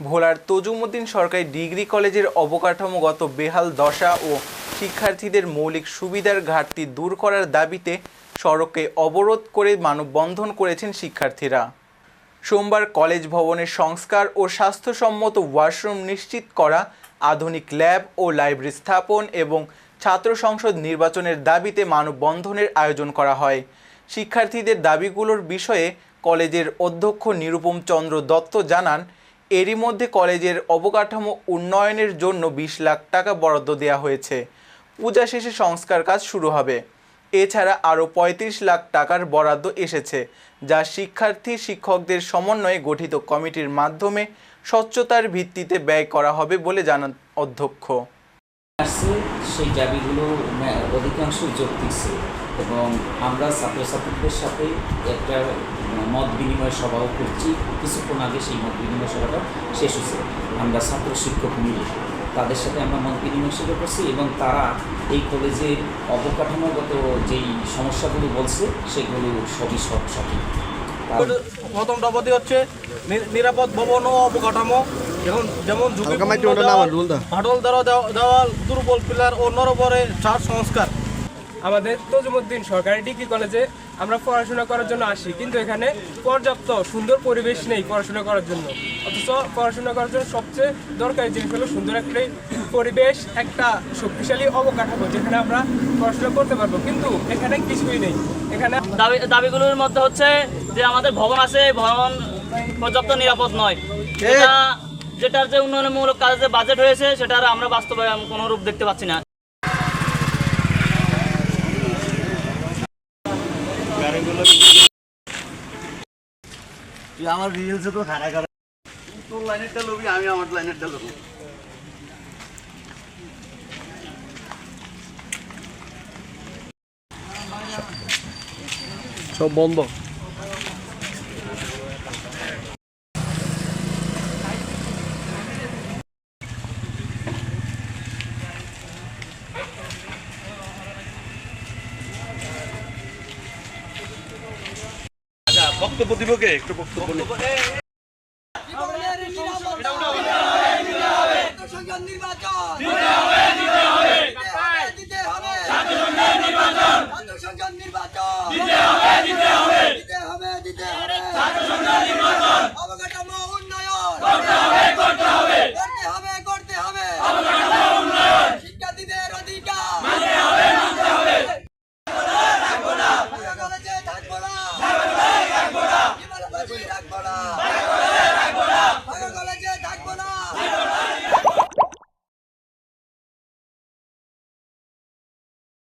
ভোলার তজুমুদ্দিন সরকারি ডিগ্রি কলেজের অবকাঠামোগত বেহাল দশা ও শিক্ষার্থীদের মৌলিক সুবিধার ঘাটতি দূর করার দাবিতে সড়কে অবরোধ করে মানববন্ধন করেছেন শিক্ষার্থীরা। সোমবার কলেজ ভবনের সংস্কার ও স্বাস্থ্যসম্মত ওয়াশরুম নিশ্চিত করা, আধুনিক ল্যাব ও লাইব্রেরি স্থাপন এবং ছাত্র সংসদ নির্বাচনের দাবিতে মানববন্ধনের আয়োজন করা হয়। শিক্ষার্থীদের দাবিগুলোর বিষয়ে কলেজের অধ্যক্ষ নিরুপম চন্দ্র দত্ত জানান এরই মধ্যে কলেজের অবকাঠামো উন্নয়নের জন্য বিশ লাখ টাকা বরাদ্দ দেওয়া হয়েছে। পূজা শেষে সংস্কার কাজ শুরু হবে। এছাড়া আরও পঁয়ত্রিশ লাখ টাকার বরাদ্দ এসেছে, যা শিক্ষার্থী শিক্ষকদের সমন্বয়ে গঠিত কমিটির মাধ্যমে স্বচ্ছতার ভিত্তিতে ব্যয় করা হবে বলে জানান অধ্যক্ষ। আসছে, সেই দাবিগুলো অধিকাংশ যৌক্তিক ছিল এবং আমরা ছাত্রছাত্রীদের সাথে একটা মত বিনিময় সভাও করছি। কিছুক্ষণ আগে সেই মত বিনিময় সভাটা শেষ হয়েছে। আমরা ছাত্র শিক্ষক মিলে তাদের সাথে আমরা মত বিনিময় শুরু করছি এবং তারা এই কলেজের অবকাঠামোগত যেই সমস্যাগুলো বলছে, সেগুলো সবই সব সঠিক। প্রথম হচ্ছে নিরাপদ ভবন ও অবকাঠামো। যেমন। ফাটল দেওয়া দেওয়াল দুর্বল পিলার ও নরবরে ছাদ সংস্কার। আমাদের তজুমুদ্দিন সরকারি ডিগ্রি কলেজে আমরা পড়াশোনা করার জন্য আসি কিন্তু এখানে পর্যাপ্ত সুন্দর পরিবেশ নেই পড়াশোনা করার জন্য। অথচ পড়াশোনা করার জন্য সবচেয়ে দরকারি জিনিস হলো সুন্দর একটা পরিবেশ একটা শক্তিশালী অবকাঠামো যেখানে আমরা পড়াশোনা করতে পারব। কিন্তু এখানে কিছুই নেই। এখানে দাবি দাবিগুলোর মধ্যে হচ্ছে যে আমাদের ভবন আছে ভবন পর্যাপ্ত নিরাপদ নয়। এটা যেটার যে উন্নয়নমূলক কাজে যে বাজেট হয়েছে সেটার আমরা বাস্তবায়ন কোনো রূপ দেখতে পাচ্ছি না। আমার রিলসে তো খাড়া খাড়া তোর লাইনেরটা লবি আমি আমার লাইনেরটা লবো। সব বন্ধ। আচ্ছা বক্তব্য দিব কে? একটু বক্তব্য নির্বাচন দিতে হবে দিতে হবে। দিতে হবে দিতে হবে।